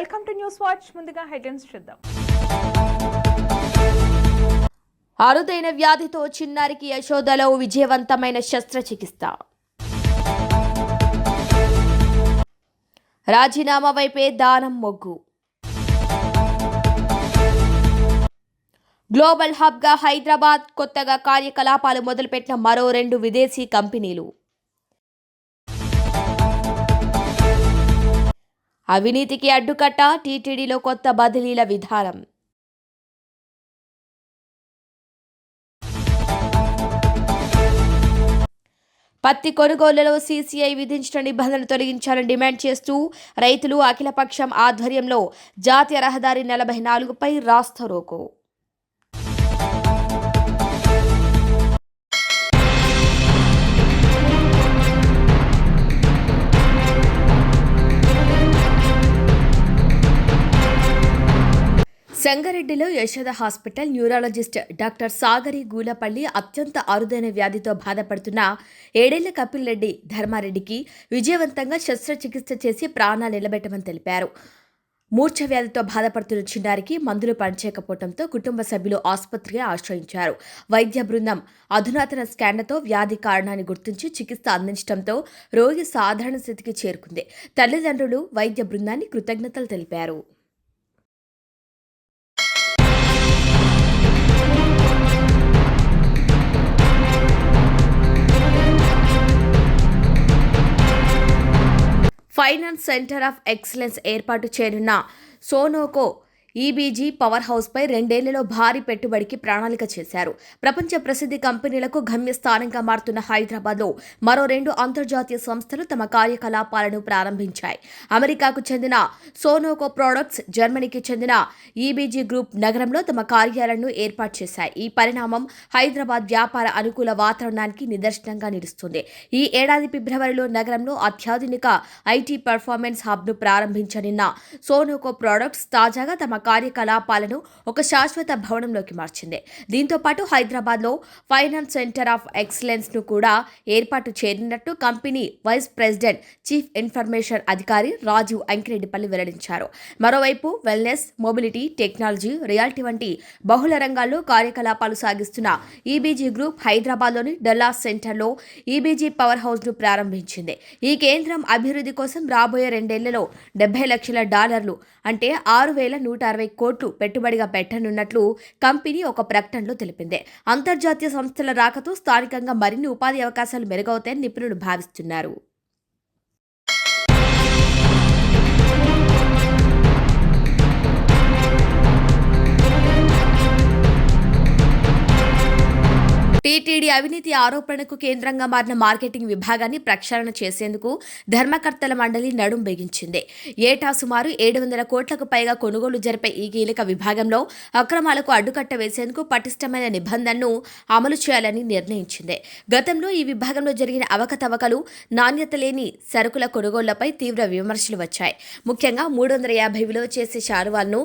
Welcome to news watch. ముందుగా headlines చూద్దాం. అరుదైన వ్యాధితో చిన్నారికి యశోదలో విజయవంతమైన శస్త్రచికిత్స. రాజీనామా వైపే దానం మొగ్గు. గ్లోబల్ హబ్గా హైదరాబాద్ కొత్తగా కార్యకలాపాలు మొదలుపెట్టిన మరో రెండు విదేశీ కంపెనీలు. అవినీతికి అడ్డుకట్ట టీటీడీలో కొత్త బదిలీల విధానం. పత్తి కొనుగోలులో సీసీఐ విధించిన నిబంధనలు తొలగించాలని డిమాండ్ చేస్తూ రైతులు అఖిలపక్షం ఆధ్వర్యంలో జాతీయ రహదారి నలభై నాలుగుపై రాస్తారోకో సంగారెడ్డిలో Yashoda hospital neurologist doctor Sagari Goolapalli అత్యంత అరుదైన వ్యాధితో బాధపడుతున్న ఏడేళ్ళ కపిల్ రెడ్డి ధర్మారెడ్డికి విజయవంతంగా శస్త్రచికిత్స చేసి ప్రాణాలు నిలబెట్టమని తెలిపారు. మూర్ఛ వ్యాధితో బాధపడుతున్న చిన్నారికి మందులు పనిచేయకపోవడంతో కుటుంబ సభ్యులు ఆసుపత్రిగా ఆశ్రయించారు. వైద్య బృందం అధునాతన స్కాన్లతో వ్యాధి కారణాన్ని గుర్తించి చికిత్స అందించడంతో రోగి సాధారణ స్థితికి చేరుకుంది. తల్లిదండ్రులు వైద్య బృందాన్ని కృతజ్ఞతలు తెలిపారు. ఫైనాన్స్ సెంటర్ ఆఫ్ ఎక్సలెన్స్ ఏర్పాటు చేయనున్న సోనోకో ఈబీజీ పవర్ హౌస్పై రెండేళ్ళలో భారీ పెట్టుబడికి ప్రణాళిక చేశారు. ప్రపంచ ప్రసిద్ధి కంపెనీలకు గమ్యస్థానంగా మారుతున్న హైదరాబాద్లో మరో రెండు అంతర్జాతీయ సంస్థలు తమ కార్యకలాపాలను ప్రారంభించాయి. అమెరికాకు చెందిన సోనోకో ప్రొడక్ట్స్ జర్మనీకి చెందిన ఈబీజీ గ్రూప్ నగరంలో తమ కార్యాలయాలను ఏర్పాటు చేశాయి. ఈ పరిణామం హైదరాబాద్ వ్యాపార అనుకూల వాతావరణానికి నిదర్శనంగా నిలుస్తుంది. ఈ ఏడాది ఫిబ్రవరిలో నగరంలో అత్యాధునిక ఐటీ పెర్ఫార్మెన్స్ హబ్ను ప్రారంభించనున్న సోనోకో ప్రొడక్ట్స్ తాజాగా తమ కార్యకలాపాలను ఒక శాశ్వత భవనంలోకి మార్చింది. దీంతో పాటు హైదరాబాద్లో ఫైనాన్స్ సెంటర్ ఆఫ్ ఎక్సలెన్స్ను కూడా ఏర్పాటు చేరినట్టు company vice president chief information అధికారి రాజీవ్ అంకిరెడ్డిపల్లి వెల్లడించారు. మరోవైపు వెల్నెస్ మొబిలిటీ టెక్నాలజీ రియాలిటీ వంటి బహుళ రంగాల్లో కార్యకలాపాలు సాగిస్తున్న ఈబీజీ గ్రూప్ హైదరాబాద్లోని డల్లాస్ సెంటర్లో ఈబీజీ పవర్ హౌస్ను ప్రారంభించింది. ఈ కేంద్రం అభివృద్ధి కోసం రాబోయే రెండేళ్ళలో డెబ్బై లక్షల డాలర్లు అంటే ఆరు వేల నూట అరవై కోట్లు పెట్టుబడిగా పెట్టనున్నట్లు కంపెనీ ఒక ప్రకటనలో తెలిపింది. అంతర్జాతీయ సంస్థల రాకతో స్థానికంగా మరిన్ని ఉపాధి అవకాశాలు మెరుగవుతాయని నిపుణులు భావిస్తున్నారు. టీటీడీ అవినీతి ఆరోపణకు కేంద్రంగా మారిన మార్కెటింగ్ విభాగాన్ని ప్రక్షాళన చేసేందుకు ధర్మకర్తల మండలి నడుం బిగించింది. ఏటా సుమారు ఏడు వందల కోట్లకు పైగా కొనుగోలు జరిపే ఈ కీలక విభాగంలో అక్రమాలకు అడ్డుకట్ట వేసేందుకు పటిష్టమైన నిబంధనను అమలు చేయాలని నిర్ణయించింది. గతంలో ఈ విభాగంలో జరిగిన అవకతవకలు నాణ్యత లేని సరుకుల కొనుగోళ్ళపై తీవ్ర విమర్శలు వచ్చాయి. ముఖ్యంగా మూడు వందల యాభై విలువ చేసే శాలువాలను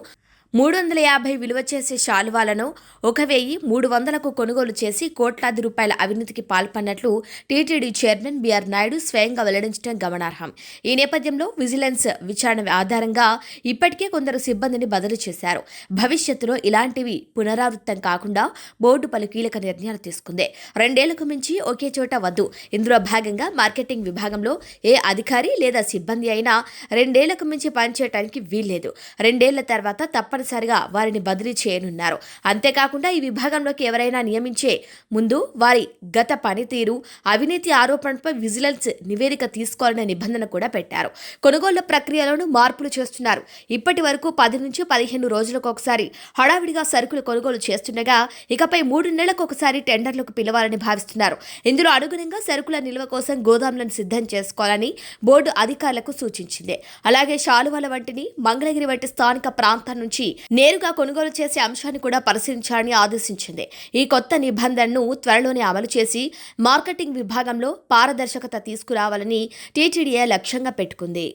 మూడు వందల యాభై విలువ చేసే శాలువాలను ఒక వెయ్యి మూడు వందలకు కొనుగోలు చేసి కోట్లాది రూపాయల అవినీతికి పాల్పడినట్లు టీటీడీ చైర్మన్ బీఆర్ నాయుడు స్వయంగా వెల్లడించడం గమనార్హం. ఈ నేపథ్యంలో విజిలెన్స్ విచారణ ఆధారంగా ఇప్పటికే కొందరు సిబ్బందిని బదిలీ చేశారు. భవిష్యత్తులో ఇలాంటివి పునరావృతం కాకుండా బోర్డు పలు కీలక నిర్ణయాలు తీసుకుంది. రెండేళ్ళకు మించి ఒకే చోట వద్దు. ఇందులో భాగంగా మార్కెటింగ్ విభాగంలో ఏ అధికారి లేదా సిబ్బంది అయినా రెండేళ్ళకు మించి పనిచేయడానికి వీల్లేదు. రెండేళ్ళ తర్వాత తప్పని తప్పనిసరిగా వారిని బదిలీ చేయనున్నారు. అంతేకాకుండా ఈ విభాగంలోకి ఎవరైనా నియమించే ముందు వారి గత పనితీరు అవినీతి ఆరోపణపై విజిలెన్స్ నివేదిక తీసుకోవాలనే నిబంధన కూడా పెట్టారు. కొనుగోళ్ళ ప్రక్రియలను మార్పులు చేస్తున్నారు. ఇప్పటి వరకు పది నుంచి పదిహేను రోజులకు ఒకసారి హడావిడిగా సరుకులు కొనుగోలు చేస్తుండగా ఇకపై మూడు నెలలకు ఒకసారి టెండర్లకు పిలవాలని భావిస్తున్నారు. ఇందులో అనుగుణంగా సరుకుల నిల్వ కోసం గోదాములను సిద్ధం చేసుకోవాలని బోర్డు అధికారులకు సూచించింది. అలాగే శాలువాల వంటిని మంగళగిరి వంటి స్థానిక ప్రాంతం నుంచి నేరుగా కొనుగోలు చేసే అంశాన్ని కూడా పరిశీలించాలని ఆదేశించింది. ఈ కొత్త నిబంధనను త్వరలోనే అమలు చేసి మార్కెటింగ్ విభాగంలో పారదర్శకత తీసుకురావాలని టీటీడీఏ లక్ష్యంగా పెట్టుకుంది.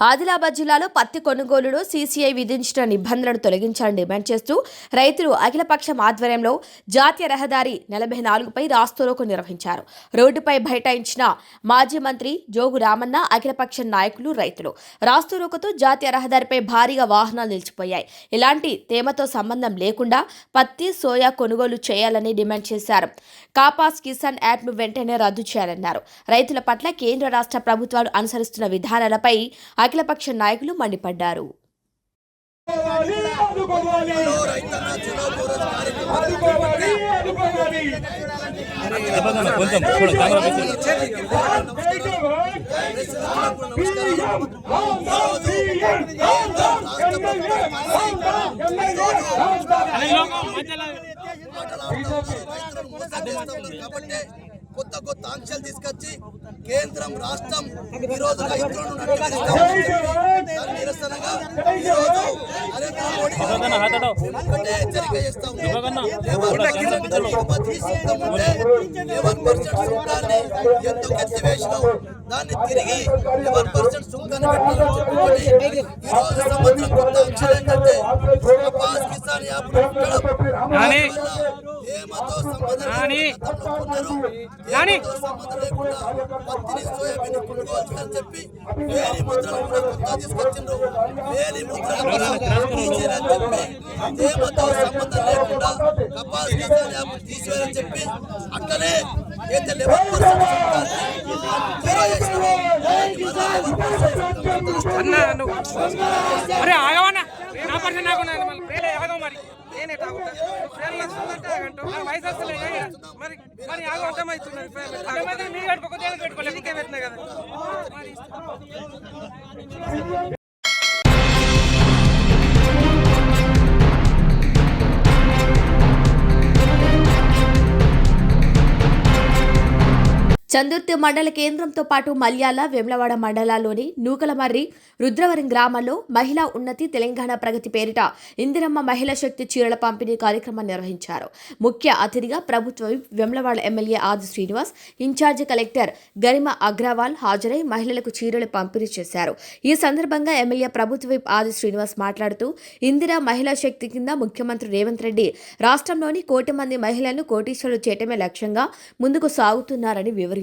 ఆదిలాబాద్ జిల్లాలో పత్తి కొనుగోలులో సీసీఐ విధించిన నిబంధనలను తొలగించాలని డిమాండ్ చేస్తూ రైతులు అఖిలపక్షం ఆధ్వర్యంలో జాతీయ రహదారి నలభై నాలుగుపై రాస్తోరోకు నిర్వహించారు. రోడ్డుపై బైఠాయించిన మాజీ మంత్రి జోగు రామన్న అఖిలపక్ష నాయకులు రైతులు. రాస్తోరోకుతో జాతీయ రహదారిపై భారీగా వాహనాలు నిలిచిపోయాయి. ఇలాంటి తేమతో సంబంధం లేకుండా పత్తి సోయా కొనుగోలు చేయాలని డిమాండ్ చేశారు. కాపాస్ కిసాన్ యాప్ను వెంటనే రద్దు చేయాలన్నారు. రైతుల పట్ల కేంద్ర రాష్ట్ర ప్రభుత్వాలు అనుసరిస్తున్న విధానాలపై అఖిలపక్ష నాయకులు మండిపడ్డారు. కొత్త కొత్త ఆంక్షలు తీసుకొచ్చి కేంద్రం రాష్ట్రం ఈ రోజు రైతులను నడ్డిగడిస్తా ఉంది. దాని నిరసనగా ఈ రోజు నరేంద్ర మోడీ గారు ఇవ్వకన్నా హాతడో. ఒకటే హెచ్చరిక చేస్తా ఉంది. ఇవ్వకన్నా. లేబర్ కూడా పక్షం కింద పిచ్చలు. దిగుమతి సుంకం ఉంటే లెవెన్ పర్సెంట్ సుంకాన్ని ఎందుకు ఎత్తివేసినావు దాన్ని తిరిగి లెవెన్ పర్సెంట్ సుంకాన్ని పెట్టాలని చెప్పుకొని ఈ రోజు సంవత్సరం కొత్త అంశాలు ఏంటంటే కపాస్ కిసాన్ యాప్ నాని. ఏమతో సంబంధం. ఏమతో సంబంధం లేకుండా పత్తిని సోయాబీన్ కొనుగోలు చేయాలని చెప్పి వేలి ముద్రలు కూడా కొత్త తీసుకొచ్చిండ్రు వేలి ముద్రలు కూడా తీసేయాలని చెప్పి ఏమతో సంబంధం లేకుండా కపాస్ కిసాన్ యాప్ తీసివేయాలని చెప్పి అట్లనే అయితే లెవెన్ పర్సెంట్ జీరో చేసినారు అన్నా నువ్వు అరే ఆగవన్నా. నా పర్సన్ నాకు మళ్ళీ ఆగవు మరి. నేనే తాగుతా. ప్రేరణ వస్తుందంటే ఆగంటూ మరి వయసు వస్తలే. మరి మరి ఆగ అర్థమవుతున్నది దేనికి పెట్టుకోలేదు నీకే పెట్టినా కదా? చందుర్తి మండల కేంద్రంతో పాటు మల్యాల వెమ్లవాడ మండలాల్లోని నూకలమర్రి రుద్రవరం గ్రామంలో మహిళా ఉన్నతి తెలంగాణ ప్రగతి పేరిట ఇందిరమ్మ మహిళా శక్తి చీరల పంపిణీ కార్యక్రమాన్ని నిర్వహించారు. ముఖ్య అతిథిగా ప్రభుత్వ వెమ్లవాడ ఎమ్మెల్యే ఆది శ్రీనివాస్ ఇన్ఛార్జి కలెక్టర్ గరిమ అగ్రవాల్ హాజరై మహిళలకు చీరలు పంపిణీ చేశారు. ఈ సందర్భంగా ఎమ్మెల్యే ప్రభుత్వ విప్ ఆది శ్రీనివాస్ మాట్లాడుతూ ఇందిరా మహిళా శక్తి కింద ముఖ్యమంత్రి రేవంత్ రెడ్డి రాష్ట్రంలోని కోటి మంది మహిళలను కోటీశ్వరులు చేయటమే లక్ష్యంగా ముందుకు సాగుతున్నారని వివరించారు.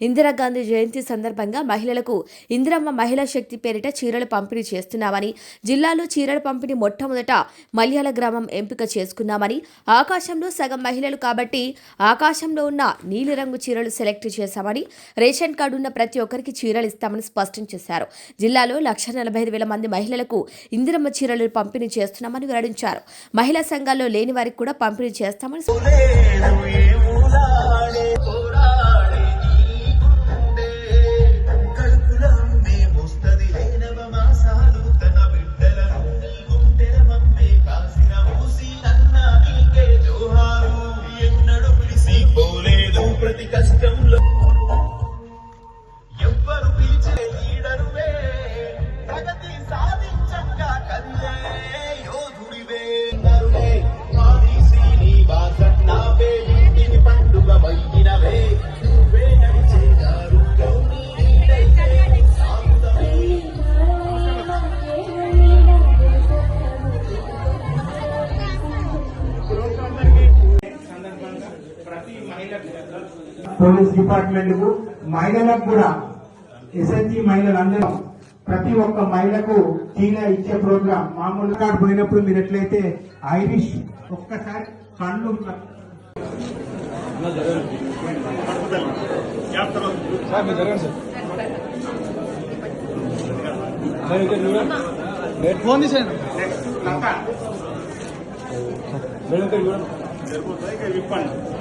ఇందిరాగాంధీ జయంతి సందర్భంగా మహిళలకు ఇందిరమ్మ మహిళా శక్తి పేరిట చీరలు పంపిణీ చేస్తున్నామని జిల్లాలో చీరల పంపిణీ మొట్టమొదట మల్యాల గ్రామం ఎంపిక చేసుకున్నామని ఆకాశంలో సగం మహిళలు కాబట్టి ఆకాశంలో ఉన్న నీలిరంగు చీరలు సెలెక్ట్ చేశామని రేషన్ కార్డు ఉన్న ప్రతి ఒక్కరికి చీరలు ఇస్తామని స్పష్టం చేశారు. జిల్లాలో లక్ష నలభై ఐదు వేల మంది మహిళలకు ఇందిరమ్మ చీరలు పంపిణీ చేస్తున్నామని వెల్లడించారు మహిళా సంఘాల్లో లేని వారికి కూడా పంపిణీ చేస్తామని పోలీస్ డిపార్ట్మెంట్కు మహిళలకు కూడా ఎస్ఎస్జి మహిళలందరూ ప్రతి ఒక్క మహిళకు చీర ఇచ్చే ప్రోగ్రాం. మామూలుగా అక్కడ పోయినప్పుడు మీరు ఎట్లయితే ఐరిష్ ఒక్కసారి కళ్ళు లత లత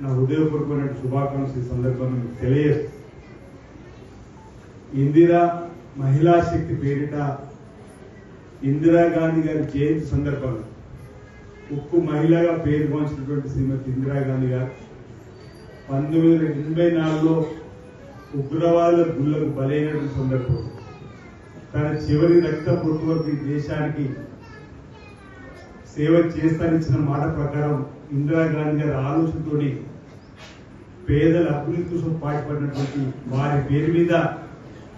నా హృదయపూర్వకమైన శుభాకాంక్షలు ఈ సందర్భంగా మీకు తెలియజేస్తూ ఇందిరా మహిళా శక్తి పేరిట ఇందిరాగాంధీ గారి జయంతి సందర్భంగా ఉక్కు మహిళగా పేరు పంచినటువంటి శ్రీమతి ఇందిరాగాంధీ గారు పంతొమ్మిది వందల ఎనభై నాలుగులో ఉగ్రవాద గుళ్ళకు బలైనటువంటి సందర్భం. తన చివరి రక్త పొట్టు వరకు దేశానికి సేవ చేస్తానిచ్చిన మాట ప్రకారం ఇందిరాగాంధీ గారి ఆలోచనతోటి పేదల అభివృద్ధి కోసం పాటుపడినటువంటి వారి పేరు మీద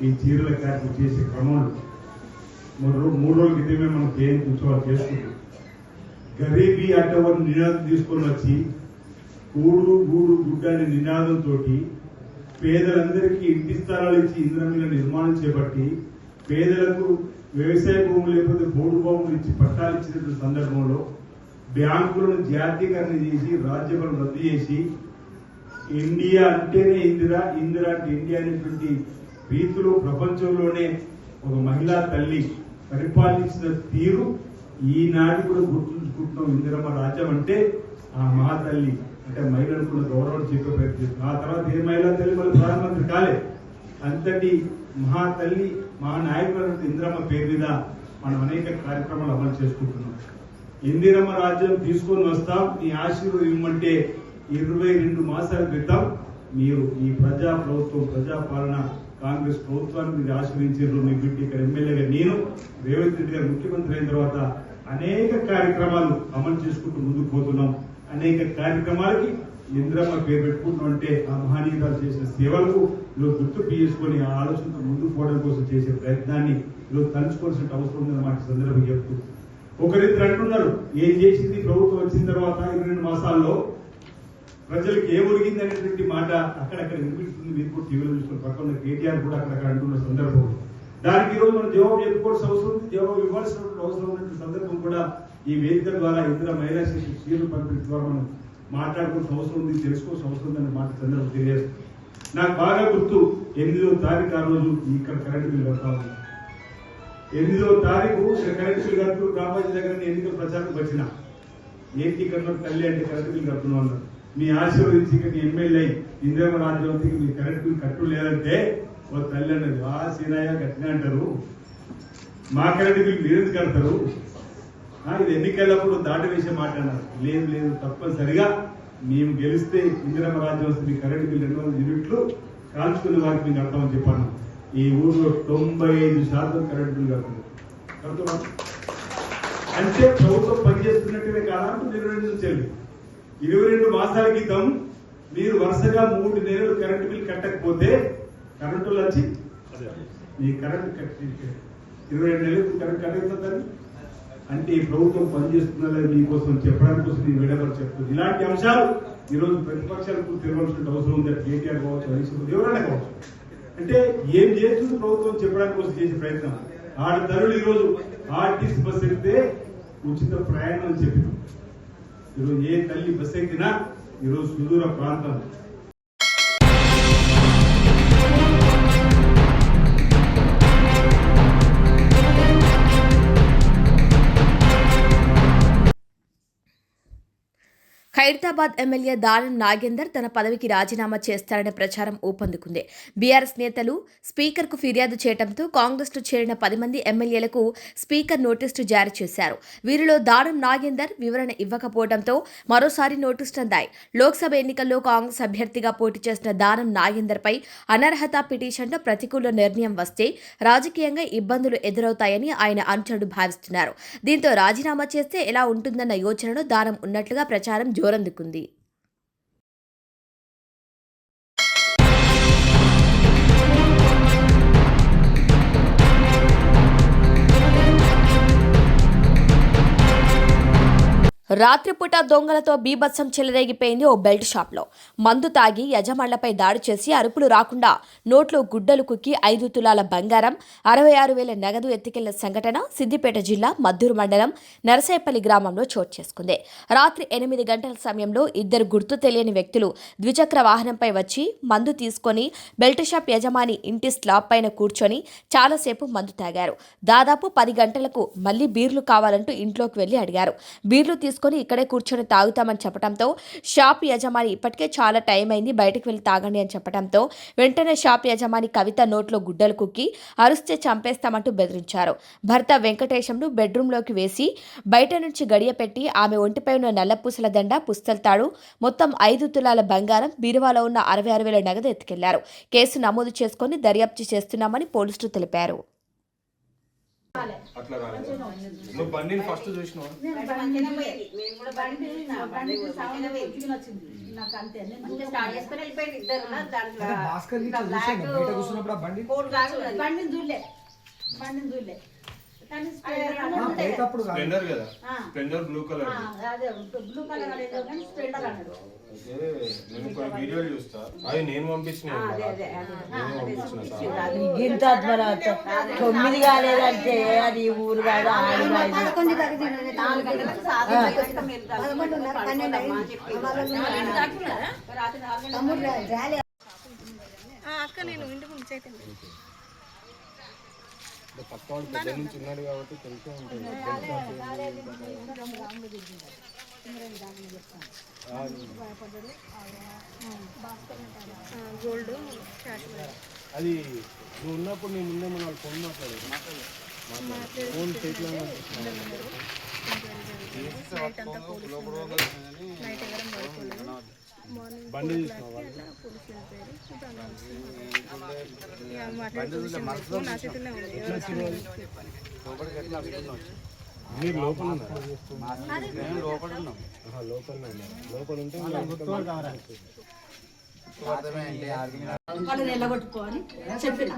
ఈ చీరల కార్యక్రమం చేసే క్రమంలో మూడు రో- మూడు రోజుల క్రితమే మనం జయంతి ఉత్సవాలు చేసుకుంటాం. గరీబీ అటవర్ నినాదం తీసుకొని వచ్చి కూడు గూడు గుడ్డ అనే నినాదంతో పేదలందరికీ ఇంటి స్థలాలు ఇచ్చి ఇంద్రమిల నిర్మాణం చేపట్టి పేదలకు వ్యవసాయ భూములు లేకపోతే బోర్డు భూములు ఇచ్చి పట్టాలు ఇచ్చినటువంటి సందర్భంలో బ్యాంకులను జాతీకరణ చేసి రాజ్యపాలను రద్దు చేసి ఇండియా అంటేనే ఇందిరా ఇందిరా అంటే ఇండియా అనేటువంటి రీతిలో ప్రపంచంలోనే ఒక మహిళా తల్లి పరిపాలించిన తీరు ఈనాడు కూడా గుర్తుంచుకుంటున్నాం ఇందిరమ్మ రాజ్యం అంటే ఆ మహాతల్లి. అంటే మహిళలు కూడా గౌరవం చెప్పే ప్రయత్నం ఆ తర్వాత ఏ మహిళా తల్లి? వాళ్ళు ప్రధానమంత్రి కాలే. అంతటి మహాతల్లి మహా నాయకులు ఇందిరమ్మ పేరు మీద మనం అనేక కార్యక్రమాలు అమలు చేసుకుంటున్నాం. ఇందిరమ్మ రాజ్యం తీసుకొని వస్తాం నీ ఆశీర్వాదం ఇవ్వమంటే ఇరవై రెండు మాసాల క్రితం మీరు ఈ ప్రజా ప్రభుత్వం ప్రజాపాలన కాంగ్రెస్ ప్రభుత్వాన్ని మీరు ఆశ్రయించారు మీ బిడ్డ ఇక్కడ ఎమ్మెల్యేగా నేను రేవంత్ రెడ్డి గారు ముఖ్యమంత్రి అయిన తర్వాత అనేక కార్యక్రమాలు అమలు చేసుకుంటూ ముందుకు పోతున్నాం. అనేక కార్యక్రమాలకి ఇంద్రమ్మ పేరు పెట్టుకుంటూ అంటే ఆ చేసిన సేవలకు ఈరోజు గుర్తు చేసుకొని ఆ ఆలోచనతో ముందుకు పోవడం కోసం చేసే ప్రయత్నాన్ని ఈరోజు తలుచుకోవాల్సిన అవసరం ఉందన్నమాట ఈ సందర్భంగా చెప్తూ. ఒకరిద్దరు అంటున్నారు ఏం చేసింది? ప్రభుత్వం వచ్చిన తర్వాత ఇరవై రెండు మాసాల్లో ప్రజలకు ఏం ఒరిగింది అనేటువంటి మాట అక్కడక్కడ వినిపిస్తుంది. మీరు కూడా టీవీలో చూసుకుని పక్కన కేటీఆర్ కూడా అక్కడక్కడ అంటున్న సందర్భం. దానికి ఈరోజు మనం జవాబు చెప్పుకోవాల్సిన అవసరం ఉంది. జవాబు ఇవ్వాల్సినటువంటి అవసరం ఉన్నటువంటి సందర్భం కూడా ఈ వేదిక ద్వారా ఇతర మహిళా శిశు సీలు పంపిణీ ద్వారా మనం మాట్లాడుకోవాల్సిన అవసరం ఉంది తెలుసుకోవాల్సిన అవసరం ఉంది అనే మాట సందర్భం తెలియజేస్తుంది. నాకు బాగా గుర్తు ఎనిమిదో తారీఖు ఆ రోజు ఇక్కడ కరెంటు బిల్ కడతా ఉంది ఎనిమిదో తారీఖు ఇక్కడ కరెంటు బిల్లు కడుతూ రామాజీ దగ్గర ఎన్నికల ప్రచారం వచ్చిన. ఏంటి కన్నా తల్లి అంటే కరెంటు బిల్ కడుతున్నాం అన్నారు. మీ ఆశీర్వదించి మీ ఎమ్మెల్యే ఇందిరమ్మ రాజ్యవంతికి మీ కరెంటు బిల్ కట్టు లేదంటే ఓ తల్లి అన్నది ఆ సీనయ్య గట్టిన అంటారు. మా కరెంటు బిల్ మీరు కడతారు? ఇది ఎన్నికలప్పుడు దాటి వేసే మాట అన్నారు. లేదు లేదు తప్పనిసరిగా మేము గెలిస్తే ఇందిరమ్మ రాజ్యం మీ కరెంట్ బిల్ రెండు వందల యూనిట్లు కాల్చుకునే వారికి మేము కడతామని చెప్పాను. ఈ ఊర్లో తొంభై ఐదు శాతం కరెంటు బిల్లు కడుతుంది కడుతున్నాం అంటే ప్రభుత్వం పనిచేస్తున్నట్టుగా కాదు? ఇరవై రెండు ఇరవై రెండు మాసాల క్రితం మీరు వరుసగా మూడు నెలలు కరెంటు బిల్ కట్టకపోతే కరెంటు వచ్చి మీ కరెంట్ కట్టి ఇరవై రెండు నెలలు కరెంట్ కట్టకపోతారు అంటే ఈ ప్రభుత్వం పనిచేస్తున్నది మీకోసం చెప్పడానికి కోసం నేను విడవరు చెప్తుంది ఇలాంటి అంశాలు ఈరోజు ప్రతిపక్షాలకు తెలియాల్సిన అవసరం ఉంది? కేటీఆర్ కావచ్చు హరీష్ ఎవరైనా కావచ్చు. అంటే ఏం చేస్తుంది ప్రభుత్వం చెప్పడానికి కోసం చేసే ప్రయత్నం? ఆడ తరులు ఈరోజు ఆర్టీసీ బస్ ఎక్కితే ఉచిత ప్రయాణం అని చెప్పినాం. ఈరోజు ఏ తల్లి బస్ ఎక్కినా ఈరోజు సుదూర ప్రాంతం. హైదరాబాద్ ఎమ్మెల్యే దానం నాగేందర్ తన పదవికి రాజీనామా చేస్తారనే ప్రచారం ఊపందుకుంది. బీఆర్ఎస్ నేతలు స్పీకర్కు ఫిర్యాదు చేయడంతో కాంగ్రెస్లో చేరిన పది మంది ఎమ్మెల్యేలకు స్పీకర్ నోటీసులు జారీ చేశారు. వీరిలో దానం నాగేందర్ వివరణ ఇవ్వకపోవడంతో మరోసారి నోటీసులు అందాయి. లోక్సభ ఎన్నికల్లో కాంగ్రెస్ అభ్యర్థిగా పోటీ చేసిన దానం నాగేందర్పై అనర్హత పిటిషన్లో ప్రతికూల నిర్ణయం వస్తే రాజకీయంగా ఇబ్బందులు ఎదురవుతాయని ఆయన అనుచరుడు భావిస్తున్నారు. దీంతో రాజీనామా చేస్తే ఎలా ఉంటుందన్న యోచనలో దానం ఉన్నట్లుగా ప్రచారం జోరందుకుంది. రాత్రిపూట దొంగలతో బీభత్సం చెలరేగిపోయింది ఓ బెల్ట్ షాప్లో. మందు తాగి యజమానులపై దాడి చేసి అరుపులు రాకుండా నోట్లో గుడ్డలు కుక్కి ఐదు తులాల బంగారం అరవై ఆరు వేల నగదు ఎత్తుకెళ్ళిన సంఘటన సిద్దిపేట జిల్లా మద్దూరు మండలం నరసాయపల్లి గ్రామంలో చోటు చేసుకుంది. రాత్రి ఎనిమిది గంటల సమయంలో ఇద్దరు గుర్తు తెలియని వ్యక్తులు ద్విచక్ర వాహనంపై వచ్చి మందు తీసుకొని బెల్ట్ షాప్ యజమాని ఇంటి స్లాబ్ పైన కూర్చొని చాలాసేపు మందు తాగారు. దాదాపు పది గంటలకు మళ్ళీ బీర్లు కావాలంటూ ఇంట్లోకి వెళ్ళి అడిగారు. బీర్లు తీసుకు తీసుకొని ఇక్కడే కూర్చొని తాగుతామని చెప్పడంతో షాప్ యజమాని ఇప్పటికే చాలా టైం అయింది బయటకు వెళ్ళి తాగండి అని చెప్పడంతో వెంటనే షాప్ యజమాని కవిత నోట్లో గుడ్డలు కుక్కి అరుస్తే చంపేస్తామంటూ బెదిరించారు. భర్త వెంకటేశంను బెడ్రూమ్లోకి వేసి బయట నుంచి గడియపెట్టి ఆమె ఒంటిపై ఉన్న నల్లపూసల దండ పుస్తల్తాడు. మొత్తం ఐదు తులాల బంగారం బీరువాలో ఉన్న అరవై ఆరు వేల నగదు ఎత్తుకెళ్ళారు. కేసు నమోదు చేసుకుని దర్యాప్తు చేస్తున్నామని పోలీసులు తెలిపారు. అట్లా రాలేదు నువ్వు బండిని ఫస్ట్ చూసినావు? భాస్కర్ కూర్చున్నప్పుడు బండి బండిని చూడలే. బండిని చూడలే. స్ప్లెండర్ కాదు. స్ప్లెండర్ కదా. ఆ. స్ప్లెండర్ బ్లూ కలర్ ఆ, అదే బ్లూ కలర్ అనేది కానీ స్ప్లెండర్ అన్నాడు. అయితే నేను కొన్ని వీడియోలు చూస్తా. అవి నేను పంపించిన అదే అదే అదే. నేను పంపించిన సార్. గింత తొమ్మిది కాలేదంటే అది ఊరు కాదు అక్క నేను ఇంటి ముందు పక్క వాడు పెద్ద నుంచి ఉన్నాడు కాబట్టి తెలిసే ఉంటుంది. గోల్డ్ అది నువ్వు ఉన్నప్పుడు నేను ముందే మన వాళ్ళు ఫోన్ మాట్లాడారు ఫోన్ చేతిలో నైట్ అంతా పోలీసులు నైట్ ఎవరం పడుకోలేదు. మార్నింగ్ బండి చూసినావా పోలీసులు వెళ్ళిపోయారు ఇప్పుడు అలా ఇక మాట్లాడి ఫోన్ నా చేతిలో ఉంది. ఎవరు వస్తున్నారు? మీరు లోపల ఉన్నారు లోపల ఉన్నాం. లోపల ఉన్నారు లోపల ఉంటే వాళ్ళు నిలగొట్టుకోని చెప్పిన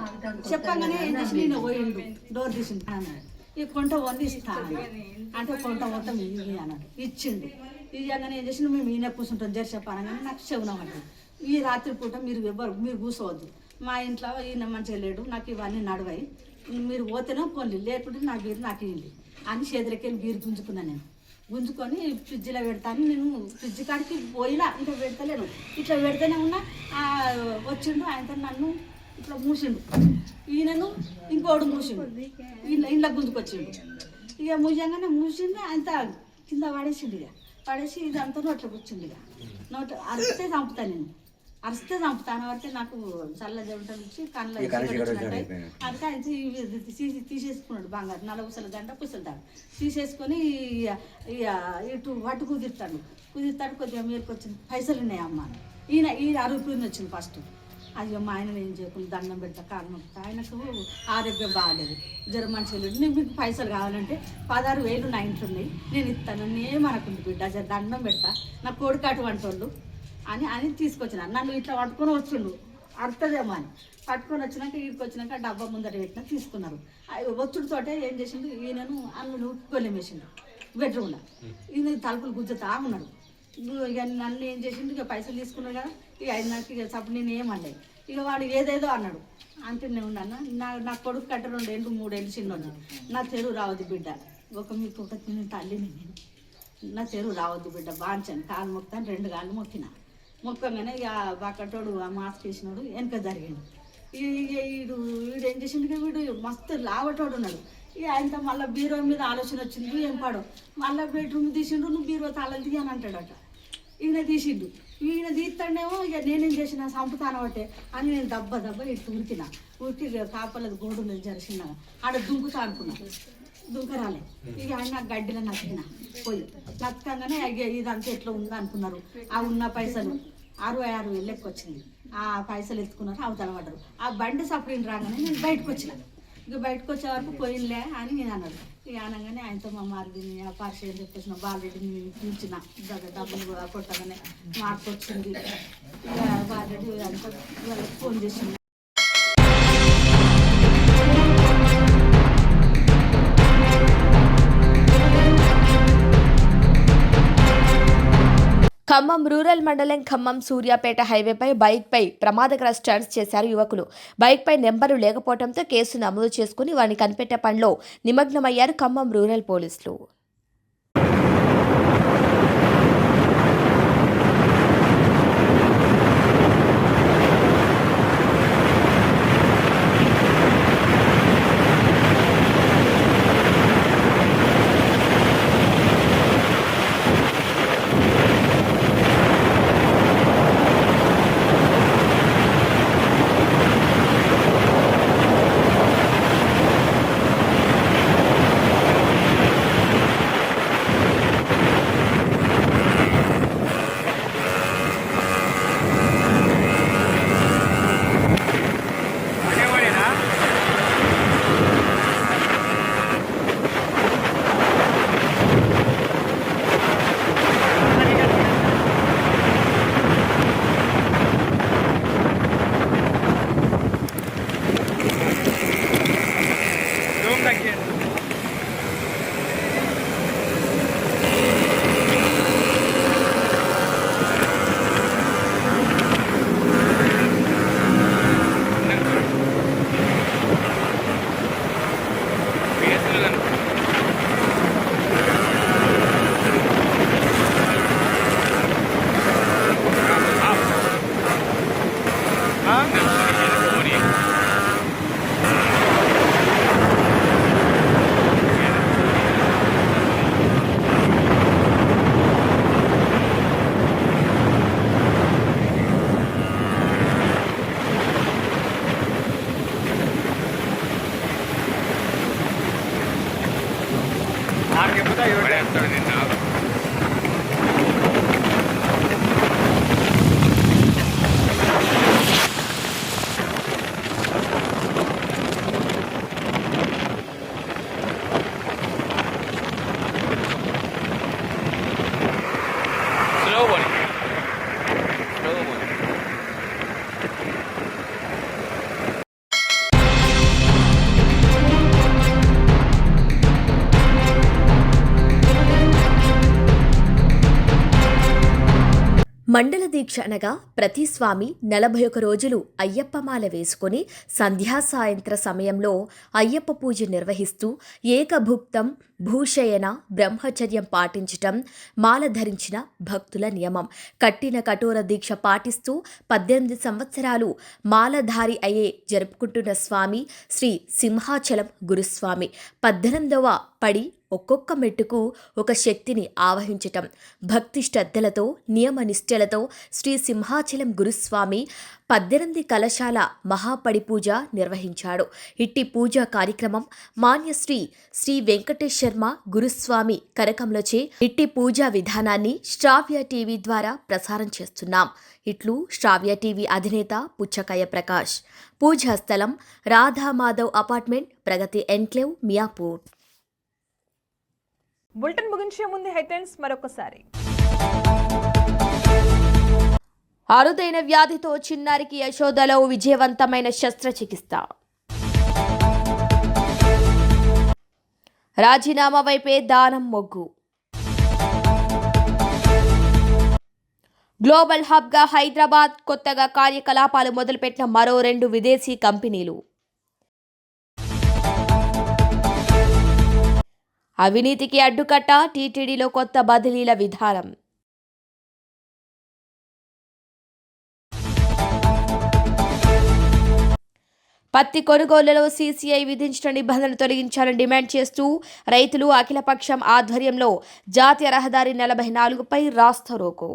చెప్పగానే ఏం చేసి నేను పోయిండు? డోర్ అన్నాడు ఈ కొంట అన్నాడు. అంటే కొంట మొత్తం ఇవి అన్నాడు. ఇచ్చిండు. ఇవ్వగానే ఏం చేసిన మేము ఈయన కూర్చుంటాం జరిసేపు అనగానే నాకు చెవునం ఈ రాత్రి పూట మీరు ఎవ్వరు మీరు కూర్చోవద్దు. మా ఇంట్లో ఈయన మంచిగా లేడు నాకు ఇవన్నీ నడవాయి మీరు పోతేనే కొన్ని లేకుంటే నా బీరు నాకు ఇల్లు అని చేతులకెళ్ళి బీరు గుంజుకున్నాను నేను. గుంజుకొని ఫ్రిడ్జ్లో పెడతాను నేను ఫ్రిడ్జ్ కాడికి పోయినా ఇంకా పెడతలేను. ఇట్లా పెడితేనే ఉన్నా వచ్చిండు ఆయనతో నన్ను ఇట్లా మూసిండు. ఈయనను ఇంకోడు మూసిండు. ఈయన ఇంట్లో గుంజుకొచ్చిండు. ఇక మూసంగానే మూసిండు ఆయన కింద పడేసిండు ఇక. పడేసి ఇదంతా నోట్లో కూర్చుండు ఇక నోట అరిస్తే చంపుతాను నేను. అరిస్తే చంపుతాను వరకే నాకు చల్ల జంటలు ఇచ్చి కళ్ళ అందుకే ఆయన తీసి తీసేసుకున్నాడు బంగారు. నల్ల పుసల దండ పుసల దండ తీసేసుకొని ఇటు అటు కుదిరుతాడు. కుదిరుతాడు కొద్దిగా మీరుకి వచ్చింది పైసలు ఉన్నాయి అమ్మ ఈయన ఈయన అరుగుతుంది వచ్చింది ఫస్ట్. అయ్యో మా ఆయన ఏం చేయకుండా దండం పెడతా మొక్కుతా ఆయనకు ఆరోగ్యం బాగాలేదు. జ్వరం మంచిగా లేదు నేను మీకు పైసలు కావాలంటే పదహారు వేలు నా ఇంట్లో ఉన్నాయి. నేను ఇస్తాను. నేమనకుంది బిడ్డ జర దండం పెడతా. నా కొడుకు అటువంటి వాళ్ళు అని అని తీసుకొచ్చిన నన్ను ఇట్లా పట్టుకొని వచ్చిండు. అర్థదేమో అని. పట్టుకొని వచ్చినాక వీడికి వచ్చినాక డబ్బా ముందర పెట్టిన తీసుకున్నారు. ఒత్తుడితోటే ఏం చేసిండు? ఈయనను అన్ను గొల్లెమేసిండు బెడ్రూమ్లో. ఈయన తలుపులు గుజ్జుతా ఉన్నాడు. గు- ఇక నన్ను ఏం చేసిండు? ఇక పైసలు తీసుకున్నాడు కదా. ఇక ఆయన నాకు ఇక చప్పుడు నేను ఏమనలే. ఇక వాడు ఏదేదో అన్నాడు. అంటే నేను ఉన్నాను నా నా కొడుకు కట్ట రెండేళ్ళు మూడేళ్ళు చిన్న నా తెరువు రావద్దు బిడ్డ. ఒక మీకు ఒక నేను తల్లిని నేను. నా తెరువు రావద్దు బిడ్డ బాంచాను కాలు మొక్తాను రెండు కాళ్ళు మొక్కిన. మొక్కగానే ఇక బాకటోడు ఆ మాస్క్ వేసినాడు వెనక జరిగాడు. ఇక వీడు వీడు ఏం చేసిండు వీడు? మస్తు లావటోడు ఉన్నాడు. ఇక ఆయనతో మళ్ళీ బీరో మీద ఆలోచన వచ్చింది. ఏం పాడో? మళ్ళీ బెడ్రూమ్ తీసిండు నువ్వు బీరో తాళాలు తీయని అంటాడట. ఈయన తీసిండు. ఈయన తీస్తాడేమో ఇక నేనేం చేసిన సంపుతాను ఒకటే. అని నేను దెబ్బ దెబ్బ ఇటు ఉరికిన. ఉరికి గోడు గోడులు జరిసిన ఆడ దుంకుతా అనుకున్నా. దుంకరాలే. ఇక ఆయన నాకు గడ్డిలో నచ్చిన. పోయి. నచ్చకంగానే ఇదంతా ఎట్లా ఉందా అనుకున్నారు. ఆ ఉన్న పైసలు అరవై ఆరు వేలు లెక్క వచ్చింది ఆ పైసలు ఎత్తుకున్నారు అవతల పడ్డారు. ఆ బండి సపరేట్ రాగానే నేను బయటకు వచ్చిన. ఇక బయటకు వచ్చే వరకు పోయినలే అని నేను అన్నాడు అనగానే ఆయనతో మా మారుదిని ఆ పరిచయం చెప్పేసిన బాలరెడ్డిని పిలిచిన. దగ్గర డబ్బులు కూడా కొట్టగానే మార్పు వచ్చింది. బాలరెడ్డి అంతా వాళ్ళకి ఫోన్ చేసింది ఖమ్మం రూరల్ మండలం ఖమ్మం సూర్యాపేట హైవేపై బైక్పై ప్రమాదకర స్టంట్స్ చేశారు యువకులు. బైక్పై నెంబరు లేకపోవడంతో కేసు నమోదు చేసుకుని వారిని కనిపెట్టే పనిలో నిమగ్నమయ్యారు ఖమ్మం రూరల్ పోలీసులు. మండల దీక్ష అనగా ప్రతి స్వామి నలభై ఒక రోజులు అయ్యప్పమాల వేసుకొని సంధ్యా సాయంత్ర సమయంలో అయ్యప్ప పూజ నిర్వహిస్తూ ఏకభుక్తం భూషయన బ్రహ్మచర్యం పాటించటం మాల ధరించిన భక్తుల నియమం. కట్టిన కఠోర దీక్ష పాటిస్తూ పద్దెనిమిది సంవత్సరాలు మాలధారి అయ్యే జరుపుకుంటున్న స్వామి శ్రీ సింహాచలం గురుస్వామి. పద్దెనిమిదవ పడి ఒక్కొక్క మెట్టుకు ఒక శక్తిని ఆవహించటం. భక్తి శ్రద్ధలతో నియమ నిష్ఠలతో శ్రీ సింహాచలం గురుస్వామి పద్దెనిమిది కలశాల మహాపడిపూజ నిర్వహించాడు. ఇట్టి పూజా కార్యక్రమం మాన్యశ్రీ శ్రీ వెంకటేష్ శర్మ గురుస్వామి కరకంలోచే ఇట్టి పూజా విధానాన్ని శ్రావ్య టీవీ ద్వారా ప్రసారం చేస్తున్నాం. ఇట్లు శ్రావ్య టీవీ అధినేత పుచ్చకాయ ప్రకాష్. పూజా స్థలం Radhamadhav apartment Pragathi enclave Miyapur. Bulletin ముగించే ముందు హెడ్లైన్స్ మరొకసారి. అరుదైన వ్యాధితో చిన్నారికి యశోదలో విజయవంతమైన శస్త్రచికిత్స. రాజీనామా వైపే దానం మొగ్గు. గ్లోబల్ హబ్గా హైదరాబాద్ కొత్తగా కార్యకలాపాలు మొదలుపెట్టిన మరో రెండు విదేశీ కంపెనీలు. అవినీతికి అడ్డుకట్ట టీటీడీలో కొత్త బదిలీల విధానం. పత్తి కొనుగోళ్ళలో సీసీఐ విధించిన నిబంధనలు తొలగించాలని డిమాండ్ చేస్తూ రైతులు అఖిలపక్షం ఆధ్వర్యంలో జాతీయ రహదారి నలభై నాలుగుపై రాస్తారోకో